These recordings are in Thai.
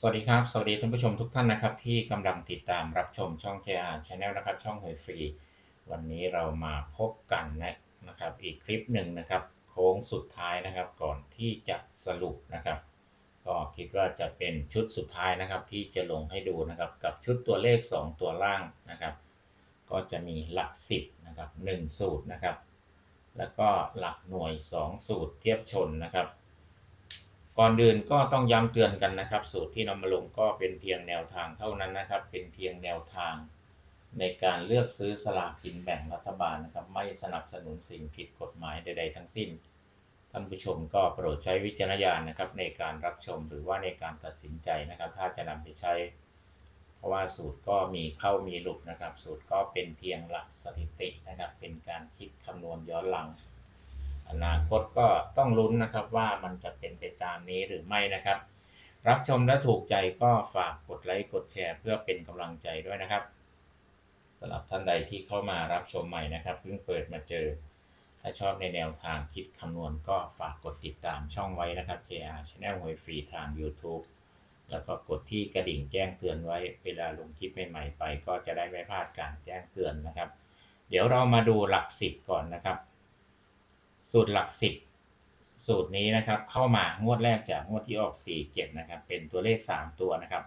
สวัสดีครับ สวัสดีท่านผู้ชมทุกท่านนะครับ ที่กำลังติดตามรับชมช่อง JR Channel นะครับ ช่องหวยฟรี วันนี้เรามาพบกันนะนะครับ อีกคลิปหนึ่งนะครับ โค้งสุดท้ายนะครับ ก่อนที่จะสรุปนะครับ ก็คิดว่าจะเป็นชุดสุดท้ายนะครับ ที่จะลงให้ดูนะครับ กับชุดตัวเลข 2 ตัวล่างนะครับ ก็จะมีหลัก 10นะครับ1สูตรนะครับ แล้วก็หลักหน่วย 2 สูตรเทียบชนนะครับ ก่อนอื่นก็ต้องย้ำเตือนกันนะครับ สูตรที่นำมาลงก็เป็นเพียงแนวทางเท่านั้นนะครับ เป็นเพียงแนวทาง ในการเลือกซื้อสลากกินแบ่งรัฐบาลนะครับ ไม่สนับสนุนสิ่งผิดกฎหมายใด ๆ ทั้งสิ้น ท่านผู้ชมก็โปรดใช้วิจารณญาณนะครับ ในการรับชมหรือว่าในการตัดสินใจนะครับ ถ้าจะนำไปใช้ เพราะว่าสูตรก็มีเข้ามีหลุดนะครับ สูตรก็เป็นเพียงหลักสถิตินะครับ เป็นการคิดคำนวณย้อนหลัง อนาคตก็ต้องลุ้นนะครับว่ามันจะเป็นไปตามนี้หรือไม่นะครับ รับชมและถูกใจก็ฝากกดไลค์กดแชร์ เพื่อเป็นกำลังใจด้วยนะครับสำหรับท่านใดที่เข้ามารับชมใหม่นะครับเพิ่งเปิดมาเจอ ถ้าชอบในแนวทางคิดคำนวณก็ฝากกดติดตามช่องไว้นะครับ JR Channel หวยฟรีทาง YouTube แล้วก็กดที่กระดิ่งแจ้งเตือนไว้ เวลาลงคลิปใหม่ๆไป ก็จะได้ไม่พลาดการแจ้งเตือนนะครับ เดี๋ยวเรามาดูหลักสิบก่อนนะครับ สูตรหลักสิบสูตรนี้นะครับเข้ามางวดแรกจากงวดที่ออก 4 7 นะครับ เป็นตัวเลข 3 ตัวนะครับ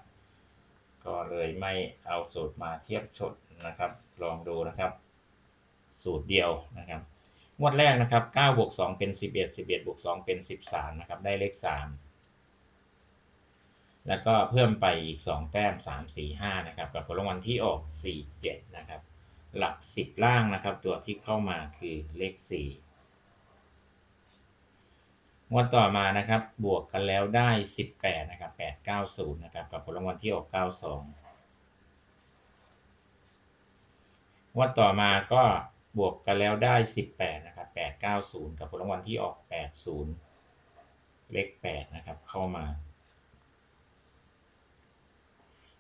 ก็เลยไม่เอาสูตรมาเทียบชดนะครับ ลองดูนะครับ สูตรเดียวนะครับ งวดแรกนะครับ9บวก2เป็น 11 11บวก2เป็น 13 นะครับ ได้เลข 3 แล้วก็เพิ่มไปอีก 2 แต้ม 3 4 5 นะครับ กับผลรางวัลที่ออก 4 7 นะครับ หลัก 10 ล่างนะครับ ตัวที่เข้ามาคือเลข 4 งวดต่อมานะครับ บวกกันแล้วได้ 18 นะครับ 890 นะครับ กับผลรางวัลที่ออก92งวดต่อมาก็บวกกันแล้วได้ 18 นะครับ 890 กับผลรางวัลที่ออก 80 เลข 8 นะครับ เข้ามา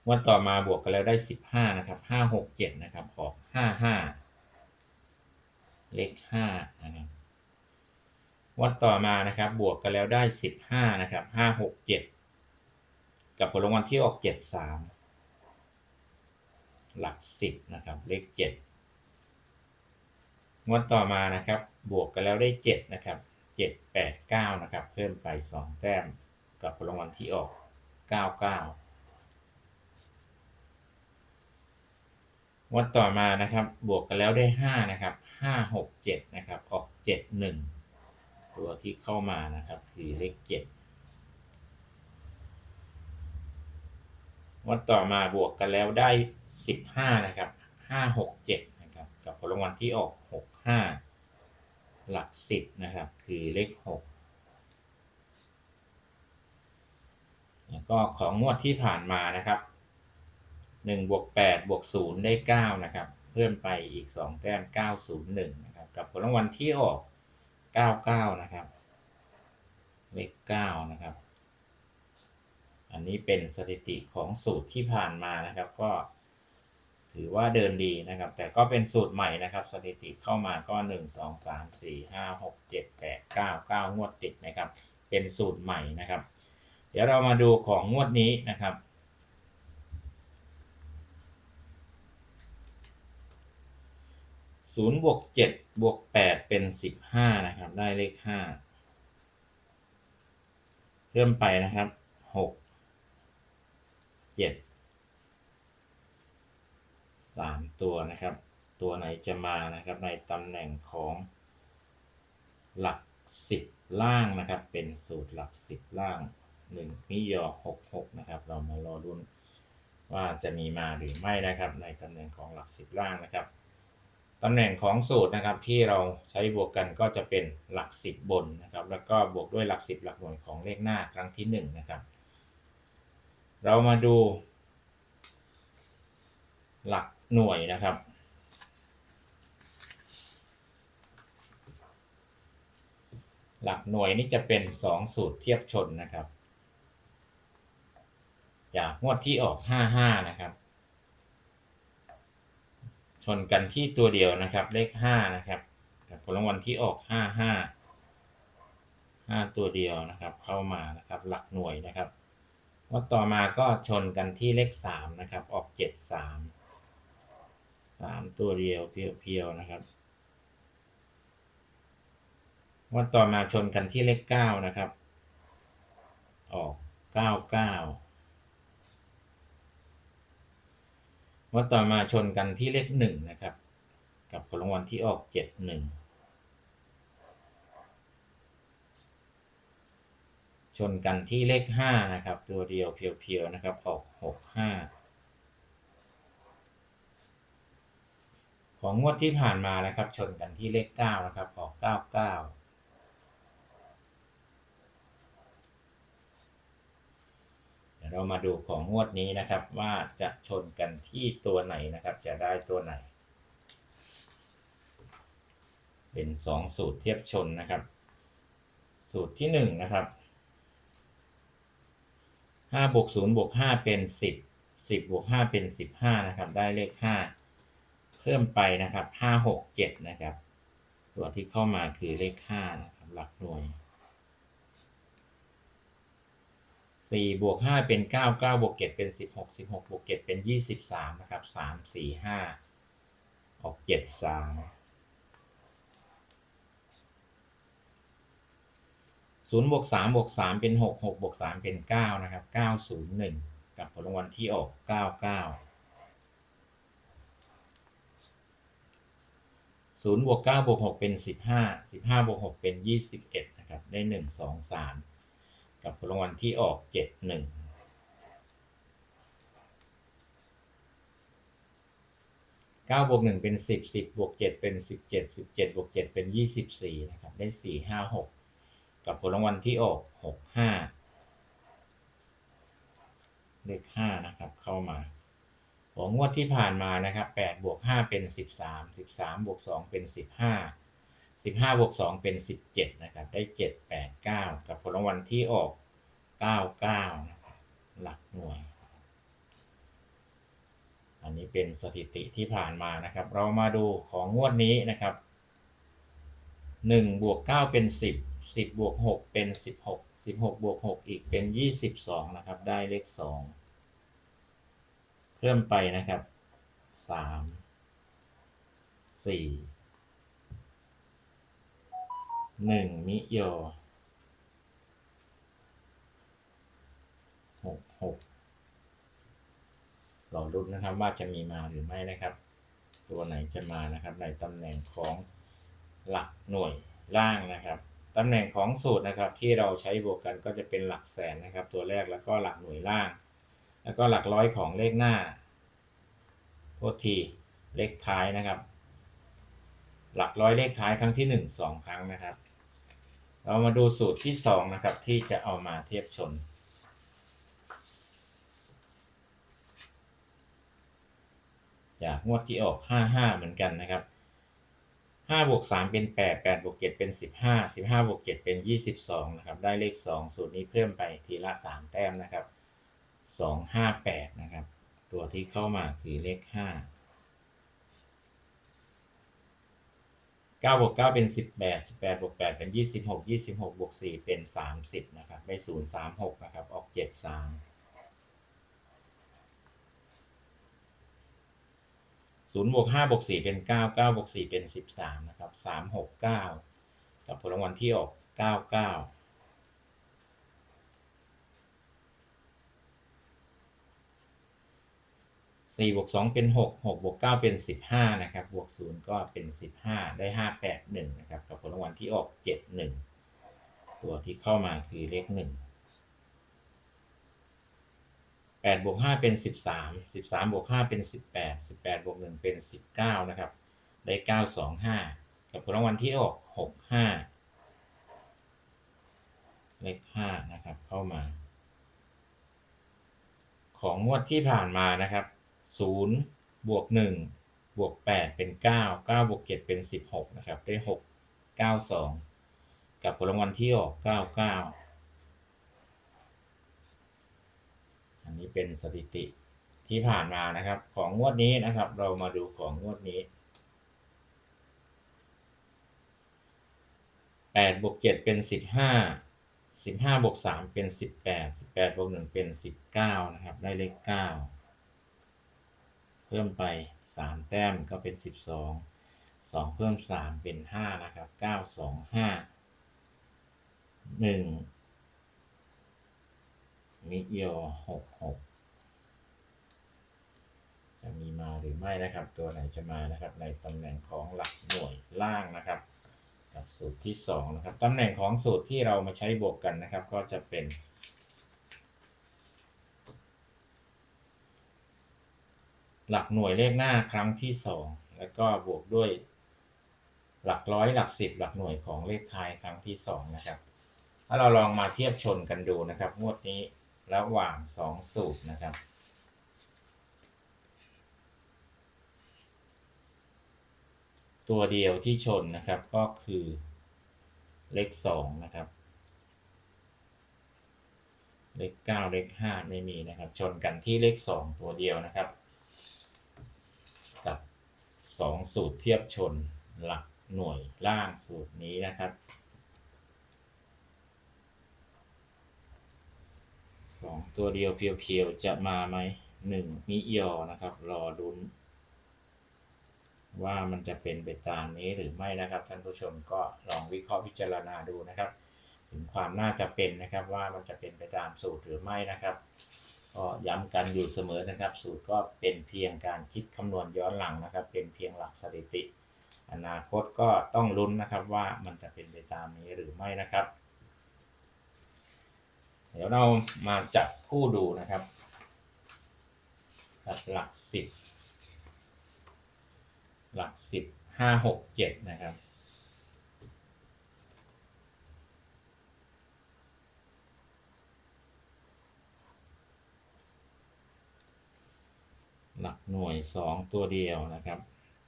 งวดต่อมาบวกกันแล้วได้ 15 นะครับ 567 นะครับ ออก 55 เลข 5 นะครับ วัดต่อมานะครับ บวกกันแล้วได้ 15 นะครับ 5 6 7 กับผลรางวัลที่ออก 73 หลัก 10 นะครับ เลข 7 งวดต่อมานะครับ บวกกันแล้วได้ 7 นะครับ 7 8 9 นะครับ เพิ่มไป 2 แต้ม กับผลรางวัลที่ออก 99งวดต่อมานะครับ บวกกันแล้วได้ 5 นะครับ 5 6 7 นะครับ ออก 7 1 ตัวที่เข้ามานะครับ คือเลข7งวดต่อมาบวกกันแล้วได้15นะครับ5 6 7นะครับ กับผลรางวัลที่ออก65หลัก10นะครับ คือเลข6แล้วก็ของงวดที่ผ่านมานะครับ1บวก8บวก0ได้ 9 นะครับ เพิ่มไปอีก 2 แต้ม 901 นะครับ กับผลรางวัลที่ออก 99นะครับ เลข9นะครับ อันนี้เป็นสถิติของสูตรที่ผ่านมานะครับ ก็ถือว่าเดินดีนะครับ แต่ก็เป็นสูตรใหม่นะครับ สถิติเข้ามาก็ 1 2 3 4 5 6 7 8 9 9 งวดติดนะครับ เป็นสูตรใหม่นะครับ เดี๋ยวเรามาดูของงวดนี้นะครับ ศูนย์บวกเจ็ดบวกแปดเป็นสิบห้านะครับ ได้เลขห้าเพิ่มไปนะครับหกเจ็ดสามตัวนะครับ ตัวไหนจะมานะครับ ในตำแหน่งของหลักสิบล่างนะครับ เป็นสูตรหลักสิบล่างหนึ่งมิยอหกหกนะครับ เรามารอรุ้นว่าจะมีมาหรือไม่นะครับ ในตำแหน่งของหลักสิบล่างนะครับ ตำแหน่งของสูตรนะครับที่เราใช้บวกกันก็จะเป็นหลักสิบบนนะครับ แล้วก็บวกด้วยหลักสิบหลักหน่วยของเลขหน้าครั้งที่หนึ่งนะครับ เรามาดู หลักหน่วยนะครับ หลักหน่วยนี่จะเป็นสองสูตรเทียบชนนะครับ จากงวดที่ออกห้าห้านะครับ ชนกันที่ตัวเดียวนะครับ เลขห้านะครับกับผลรางวัลที่ออกห้าห้าห้าตัวเดียวนะครับ เข้ามานะครับหลักหน่วยนะครับงวดต่อมาก็ชนกันที่เลขสามนะครับ ออกเจ็ดสามสามตัวเดียวเพียวๆนะครับงวดต่อมาชนกันที่เลขเก้านะครับ ออกเก้าเก้า ว่าต่อมาชนกันที่เลขหนึ่งนะครับ กับผลรางวัลที่ออกเจ็ดหนึ่งชนกันที่เลขห้านะครับ ตัวเดียวเพียวๆนะครับ ออกหกห้าของงวดที่ผ่านมานะครับ ชนกันที่เลขเก้านะครับ ออกเก้าเก้า เรามาดูของงวดนี้นะครับว่าจะชนกันที่ตัวไหนนะครับ จะได้ตัวไหน เป็นสองสูตรเทียบชนนะครับ สูตรที่หนึ่งนะครับห้าบวกศูนย์บวกห้าเป็นสิบสิบบวกห้าเป็นสิบห้านะครับ ได้เลขห้าเพิ่มไปนะครับห้าหกเจ็ดนะครับ ตัวที่เข้ามาคือเลขห้านะครับหลักหน่วย สี่บวกห้าเป็นเก้าเก้าบวกเจ็ดเป็นสิบหกสิบหกบวกเจ็ดเป็นยี่สิบสามนะครับสามสี่ห้าออกเจ็ดสามศูนย์บวกสามบวกสามเป็นหกหกบวกสามเป็นเก้านะครับเก้าศูนย์หนึ่งกับผลรางวัลที่ออกเก้าเก้าศูนย์บวกเก้าบวกหกเป็นสิบห้าสิบห้าบวกหกเป็นยี่สิบเอ็ดนะครับได้หนึ่งสองสาม กับผลรางวัลที่ออกเจ็ดหนึ่งเก้าบวกหนึ่งเป็นสิบสิบบวกเจ็ดเป็นสิบเจ็ดสิบเจ็ดบวกเจ็ดเป็นยี่สิบสี่นะครับได้สี่ห้าหกกับผลรางวัลที่ออกหกห้าเลขห้านะครับเข้ามาของงวดที่ผ่านมานะครับแปดบวกห้าเป็นสิบสามสิบสามบวกสองเป็นสิบห้า สิบห้าบวกสองเป็นสิบเจ็ดนะครับ ได้เจ็ดแปดเก้ากับผลรางวัลที่ออกเก้าเก้านะครับ หลักหน่วย อันนี้เป็นสถิติที่ผ่านมานะครับ เรามาดูของงวดนี้นะครับหนึ่งบวกเก้าเป็นสิบสิบบวกหกเป็นสิบหกสิบหกบวกหกอีกเป็นยี่สิบสองนะครับ ได้เลขสองเพิ่มไปนะครับสามสี่ หนึ่งมิโยหกหกรอรุ้นนะครับว่าจะมีมาหรือไม่นะครับ ตัวไหนจะมานะครับ ในตำแหน่งของหลักหน่วยล่างนะครับตำแหน่งของสูตรนะครับ ที่เราใช้บวกกันก็จะเป็นหลักแสนนะครับ ตัวแรกแล้วก็หลักหน่วยล่าง แล้วก็หลักร้อยของเลขหน้าโทษทีเลขท้ายนะครับ หลักร้อยเลขท้ายครั้งที่หนึ่งสองครั้งนะครับ เรามาดูสูตรที่สองนะครับ ที่จะเอามาเทียบชน จากงวดที่ออก 55 เหมือนกันนะครับ5บวก3เป็น 8 8บวก7เป็น 15 15บวก7เป็น 22 นะครับ ได้เลข 2 สูตรนี้เพิ่มไปทีละ 3 แต้มนะครับ 2 5 8 นะครับ ตัวที่เข้ามาคือเลข 5 9บวก9เป็น 18 18บวก8เป็น 26 26บวก4เป็น 30 นะครับได้0 3 6 นะครับ ออก 7 3ศูนย์บวกห้าบวกสี่เป็นเก้าเก้าบวกสี่เป็นสิบสามนะครับสามหกเก้ากับผลรางวัลที่ออกเก้าเก้า ก้าเก้าสี่บวกสองเป็นหกหกบวกเก้าเป็นสิบห้านะครับ บวกศูนย์ก็เป็นสิบห้าได้ห้าแปดหนึ่งนะครับ กับผลรางวัลที่ออกเจ็ดหนึ่งตัวที่เข้ามาคือเลขหนึ่งแปดบวกห้าเป็นสิบสามสิบสามบวกห้าเป็นสิบแปดสิบแปดบวกหนึ่งเป็นสิบเก้านะครับ ได้เก้าสองห้ากับผลรางวัลที่ออกหกห้าเลขห้านะครับ เข้ามาของงวดที่ผ่านมานะครับ ศูนย์บวกหนึ่งบวกแปดเป็นเก้าเก้าบวกเจ็ดเป็นสิบหกนะครับ ได้หกเก้าสองกับผลรางวัลที่ออกเก้าเก้าอันนี้เป็นสถิติที่ผ่านมานะครับ ของงวดนี้นะครับ เรามาดูของงวดนี้แปดบวกเจ็ดเป็นสิบห้าสิบห้าบวกสามเป็นสิบแปดสิบแปดบวกหนึ่งเป็นสิบเก้านะครับ ได้เลขเก้า พิ่มไปสามแต้มก็เป็นสิบสองสองเพิ่มสามเป็นห้านะครับเก้าสองห้าหนึ่งมิโยหกหกจะมีมาหรือไม่นะครับ ตัวไหนจะมานะครับ ในตำแหน่งของหลักหน่วยล่างนะครับ กับสูตรที่ 2 นะครับ ตำแหน่งของสูตรที่เรามาใช้บวกกันนะครับ ก็จะเป็น หลักหน่วยเลขหน้าครั้งที่ 2 แล้วก็บวกด้วย หลักร้อยหลักสิบหลักหน่วยของเลขท้ายครั้งที่ 2 นะครับ ถ้าเราลองมาเทียบชนกันดูนะครับ งวดนี้ระหว่าง 2 สูตรนะครับตัวเดียวที่ชนนะครับก็คือเลขสองนะครับ เลขเก้าเลขห้าไม่มีนะครับ ชนกันที่เลขสองตัวเดียวนะครับ สองสูตรเทียบชนหลักหน่วยล่างสูตรนี้นะครับสองตัวเดียวเพียวๆ จะมาไหมหนึ่งนิยอนะครับ รอดุนว่ามันจะเป็นไปตามนี้หรือไม่นะครับ ท่านผู้ชมก็ลองวิเคราะห์พิจารณาดูนะครับ ถึงความน่าจะเป็นนะครับว่ามันจะเป็นไปตามสูตรหรือไม่นะครับ ก็ย้ำกันอยู่เสมอนะครับ สูตรก็เป็นเพียงการคิดคำนวณย้อนหลังนะครับ เป็นเพียงหลักสถิติ อนาคตก็ต้องลุ้นนะครับว่ามันจะเป็นไปตามนี้หรือไม่นะครับ เดี๋ยวเรามาจับคู่ดูนะครับกับหลักสิบหลักสิบห้าหกเจ็ดนะครับ หลักหน่วยสองตัวเดียวนะครับ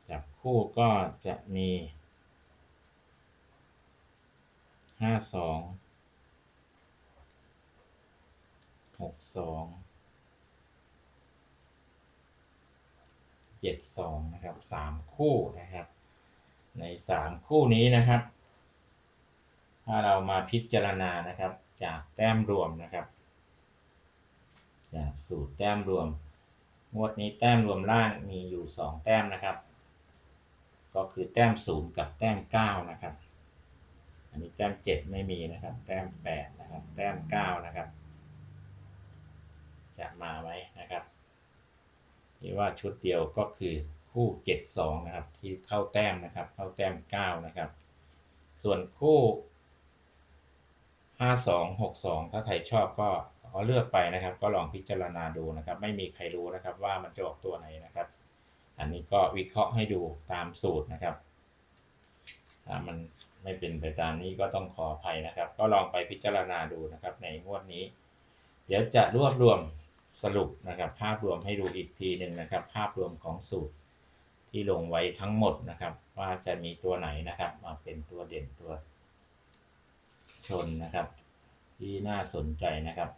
จับคู่ก็จะมีห้าสองหกสองเจ็ดสองนะครับสามคู่นะครับ ในสามคู่นี้นะครับ ถ้าเรามาพิจารณานะครับ จากแต้มรวมนะครับ จากสูตรแต้มรวม งวดนี้แต้มรวมล่างมีอยู่สองแต้มนะครับ ก็คือแต้มศูนย์กับแต้มเก้านะครับ อันนี้แต้มเจ็ดไม่มีนะครับ แต้มแปดนะครับ แต้มเก้านะครับ จะมาไหมนะครับที่ว่าชุดเดียวก็คือคู่เจ็ดสองนะครับ ที่เข้าแต้มนะครับ เข้าแต้มเก้านะครับ ส่วนคู่ห้าสองหกสองถ้าใครชอบก็ อเลือกไปนะครับ ก็ลองพิจารณาดูนะครับ ไม่มีใครรู้นะครับว่ามันจะออกตัวไหนนะครับ อันนี้ก็วิเคราะห์ให้ดูตามสูตรนะครับถ้ามันไม่เป็นไปตามนี้ก็ต้องขออภัยนะครับ ก็ลองไปพิจารณาดูนะครับ ในงวดนี้ เดี๋ยวจะรวบรวมสรุปนะครับ ภาพรวมให้ดูอีกทีหนึ่งนะครับ ภาพรวมของสูตรที่ลงไว้ทั้งหมดนะครับ ว่าจะมีตัวไหนนะครับ มาเป็นตัวเด่นตัวชนนะครับ ที่น่าสนใจนะครับ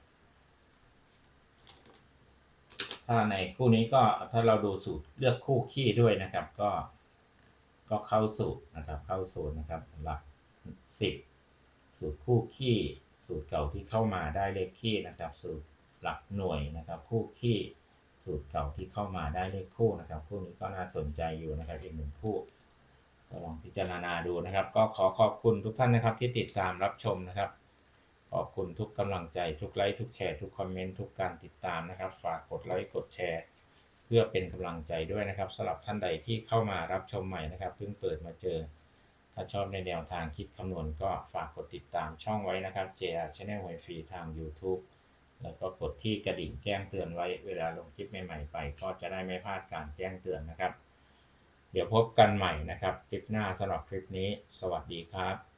ถ้าในคู่นี้ก็ถ้าเราดูสูตรเลือกคู่ขี้ด้วยนะครับ ก็ก็เข้าสูตรนะครับ เข้าสูตรนะครับ หลักสิบสูตรคู่ขี้สูตรเก่าที่เข้ามาได้เลขขี้นะครับ สูตรหลักหน่วยนะครับ คู่ขี้สูตรเก่าที่เข้ามาได้เลขคู่นะครับ คู่นี้ก็น่าสนใจอยู่นะครับอีกหนึ่งคู่ก็ลองพิจารณาดูนะครับ ก็ขอขอบคุณทุกท่านนะครับที่ติดตามรับชมนะครับ ขอบคุณทุกกำลังใจทุกไลค์ทุกแชร์ทุกคอมเมนต์ทุกการติดตามนะครับ ฝากกดไลค์กดแชร์ เพื่อเป็นกำลังใจด้วยนะครับสำหรับท่านใดที่เข้ามารับชมใหม่นะครับเพิ่งเปิดมาเจอ ถ้าชอบในแนวทางคิดคำนวณก็ฝากกดติดตามช่องไว้นะครับ JR Channel หวยฟรีทาง YouTube แล้วก็กดที่กระดิ่งแจ้งเตือนไว้เวลาลงคลิปใหม่ๆไป ก็จะได้ไม่พลาดการแจ้งเตือนนะครับ เดี๋ยวพบกันใหม่นะครับ คลิปหน้าสำหรับคลิปนี้ สวัสดีครับ